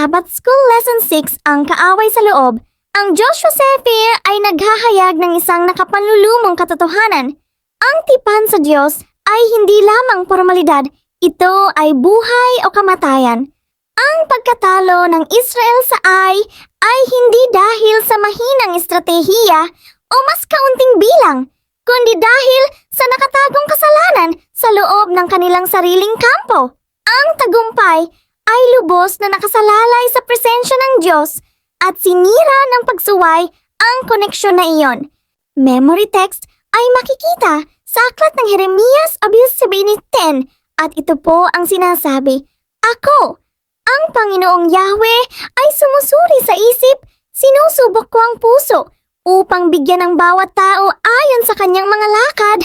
Sabbath School Lesson 6 ang kaaway sa loob, ang Joshua Sefer ay naghahayag ng isang nakapanlulumong katotohanan. Ang tipan sa Diyos ay hindi lamang formalidad, ito ay buhay o kamatayan. Ang pagkatalo ng Israel sa Ai ay hindi dahil sa mahinang estratehiya o mas kaunting bilang, kundi dahil sa nakatagong kasalanan sa loob ng kanilang sariling kampo. Ang tagumpay ay lubos na nakasalalay sa presensya ng Diyos at sinira ng pagsuway ang koneksyon na iyon. Memory text ay makikita sa aklat ng Jeremias Abis 10 at ito po ang sinasabi, Ako, ang Panginoong Yahweh ay sumusuri sa isip, sinusubok ko ang puso upang bigyan ng bawat tao ayon sa kanyang mga lakad,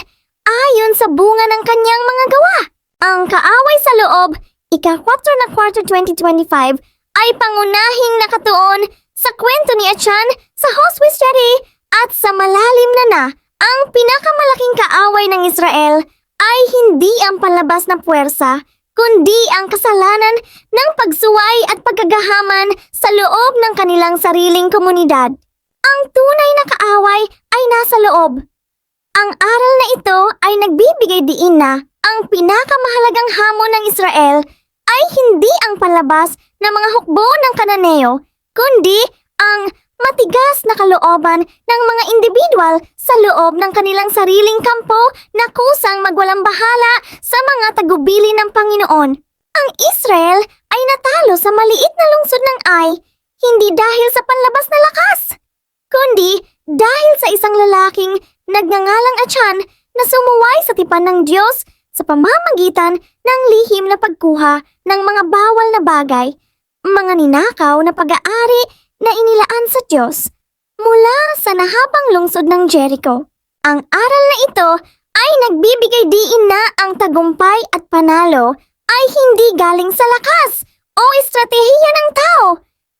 ayon sa bunga ng kanyang mga gawa. Ang kaaway sa loob, ika-4 na quarter 2025, ay pangunahing nakatuon sa kwento ni Achan sa Hoswe Study at sa malalim na na, ang pinakamalaking kaaway ng Israel ay hindi ang palabas na puwersa, kundi ang kasalanan ng pagsuway at pagkagahaman sa loob ng kanilang sariling komunidad. Ang tunay na kaaway ay nasa loob. Ang aral na ito ay nagbibigay diin na ang pinakamahalagang hamon ng Israel ay hindi ang palabas ng mga hukbo ng Kananeo, kundi ang matigas na kalooban ng mga individual sa loob ng kanilang sariling kampo na kusang magwalang bahala sa mga tagubili ng Panginoon. Ang Israel ay natalo sa maliit na lungsod ng Ai, hindi dahil sa panlabas na lakas, kundi dahil sa isang lalaking nagngangalang Achan na sumuway sa tipan ng Diyos sa pamamagitan ng lihim na pagkuha ng mga bawal na bagay, mga ninakaw na pag-aari na inilaan sa Diyos mula sa nahabang lungsod ng Jericho. Ang aral na ito ay nagbibigay diin na ang tagumpay at panalo ay hindi galing sa lakas o estratehiya ng tao,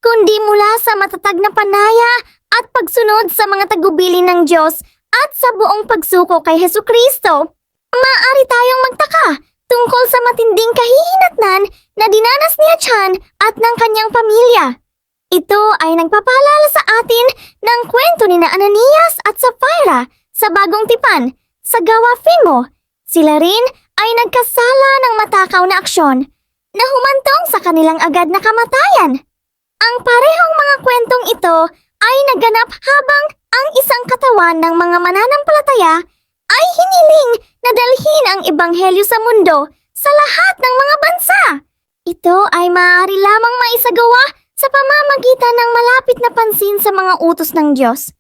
kundi mula sa matatag na panaya at pagsunod sa mga tagubili ng Diyos at sa buong pagsuko kay Heso Kristo. Maaari tayong matinding kahihinatnan na dinanas ni Achan at ng kanyang pamilya. Ito ay nagpapaalala sa atin ng kwento ni na Ananias at Sapphira sa bagong tipan sa gawa Fimo. Sila rin ay nagkasala ng matakaw na aksyon na humantong sa kanilang agad na kamatayan. Ang parehong mga kwentong ito ay naganap habang ang isang katawan ng mga mananampalataya ay hiniling na dalhin ang ebanghelyo sa mundo sa lahat ng mga bansa. Ito ay maaari lamang maisagawa sa pamamagitan ng malapit na pansin sa mga utos ng Diyos.